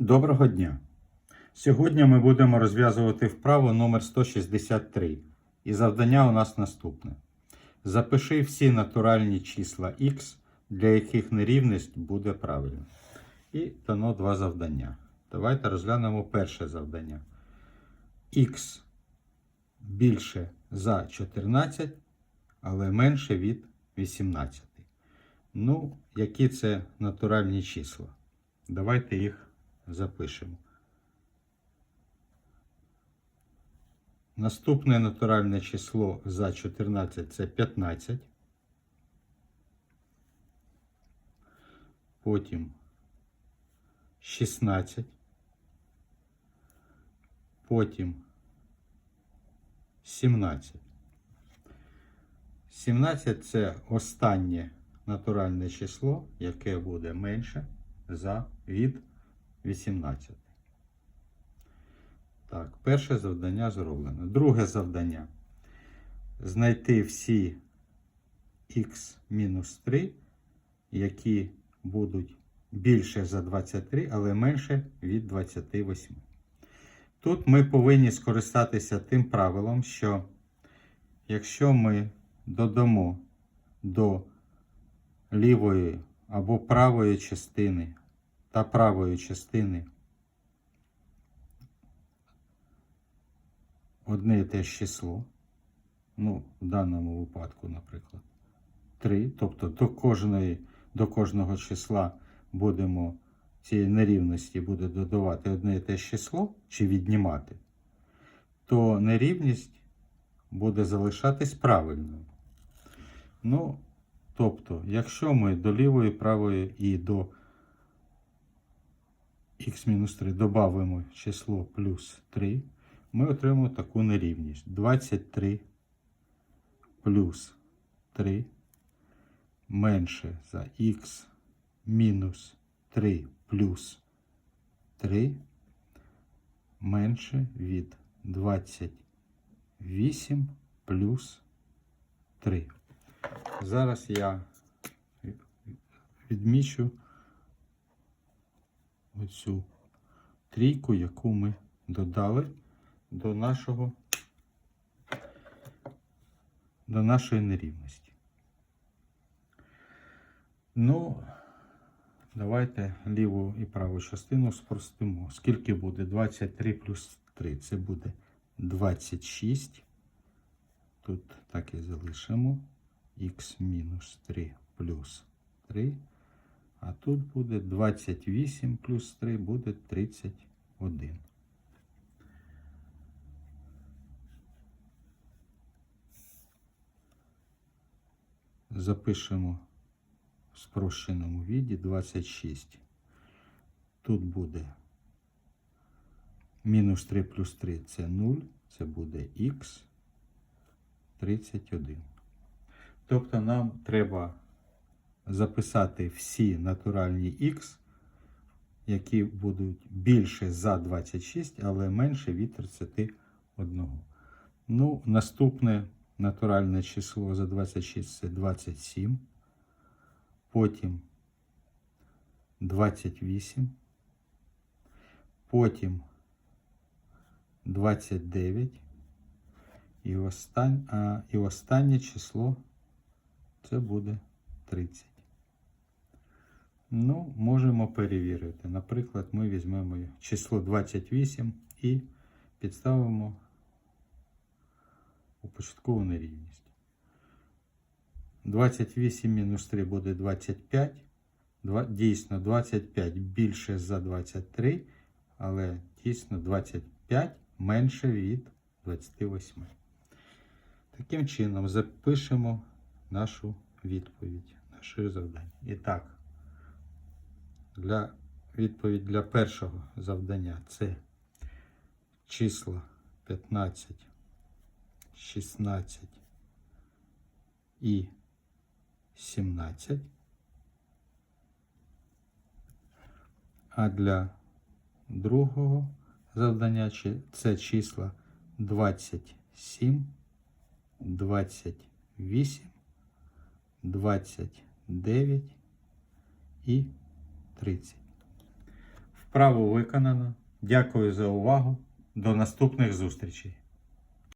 Доброго дня! Сьогодні ми будемо розв'язувати вправу номер 163. І завдання у нас наступне. Запиши всі натуральні числа х, для яких нерівність буде правильна. І дано два завдання. Давайте розглянемо перше завдання. х більше за 14, але менше від 18. Ну, які це натуральні числа? Давайте їх запишемо. Наступне натуральне число за 14 це 15. Потім 16. Потім 17. 17 це останнє натуральне число, яке буде менше за від 18. Так, перше завдання зроблено. Друге завдання. Знайти всі х-3, які будуть більше за 23, але менше від 28. Тут ми повинні скористатися тим правилом, що якщо ми додамо до лівої або правої частини та правої частини. Одне і те ж число, ну, в даному випадку, наприклад, 3, тобто до, кожної, до кожного числа будемо цієї нерівності буде додавати одне і те ж число чи віднімати, то нерівність буде залишатись правильною. Ну, тобто, якщо ми до лівої, правої і до х-3 додамо число плюс 3, ми отримаємо таку нерівність. 23 плюс 3 менше за х мінус 3 плюс 3 менше від 28 плюс 3. Зараз я відмічу оцю трійку, яку ми додали до нашого до нашої нерівності. Ну, давайте ліву і праву частину спростимо. Скільки буде 23 плюс 3? Це буде 26. Тут так і залишимо. Х мінус 3 плюс 3. А тут буде 28 плюс 3 буде 31. Запишемо в спрощеному віді 26. Тут буде мінус 3 плюс 3 це 0, це буде х 31. Тобто нам треба записати всі натуральні х, які будуть більше за 26, але менше від 31. Ну, наступне натуральне число за 26 це 27. Потім 28. Потім 29. І останнє, а, і останнє число це буде 30. Ну, можемо перевірити. Наприклад, ми візьмемо число 28 і підставимо у початкову нерівність. 28 мінус 3 буде 25. Дійсно, 25 більше за 23, але дійсно 25 менше від 28. Таким чином запишемо нашу відповідь, наше завдання. І так, для відповідь для першого завдання це числа 15, 16 і 17. А для другого завдання це числа 27, 28, 29 і 30. Вправу виконано. Дякую за увагу. До наступних зустрічей.